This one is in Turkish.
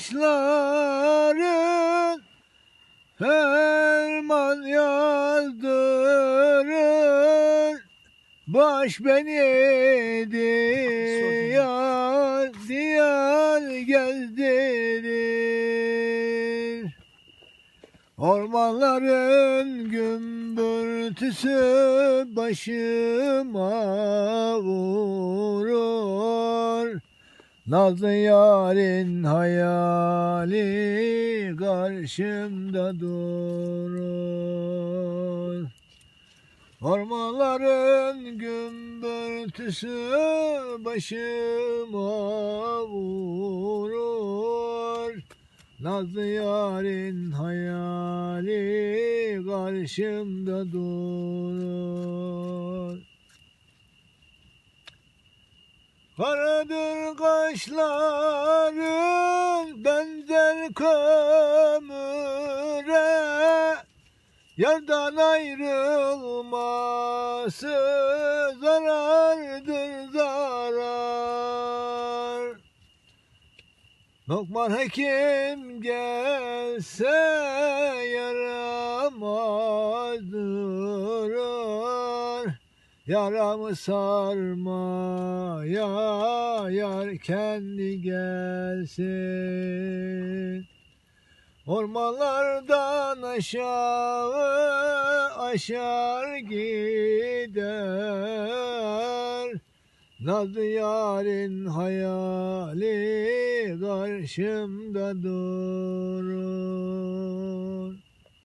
kaşların Ferman yazdırır Baş beni diyar diyar gezdirir Ormanların gümbürtüsü başıma vurur Nazlı yarın hayali karşımda durur. Ormanların gümbürtüsü başıma vurur. Nazlı yarın hayali karşımda durur Karadır kaşların benzer kömüre Yardan ayrılması zarardır zarar. Lokman Hekim gelse Yaramı sarmaya yar kendi gelsin. Ormanlardan aşağı aşar gider. Nazlı yarın hayali karşımda durur